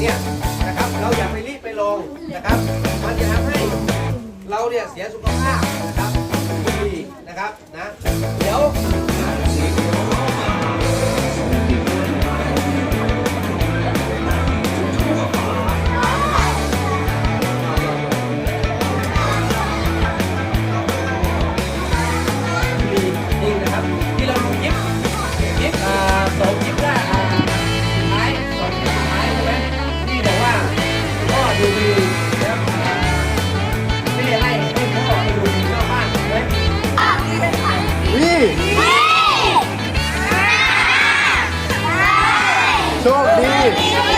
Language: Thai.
เนี่ยนะครับเราอย่าไปรีบไปลงนะครับ มันจะทำให้เราเนี่ยเสียสุขภาพนะครับ Yeah.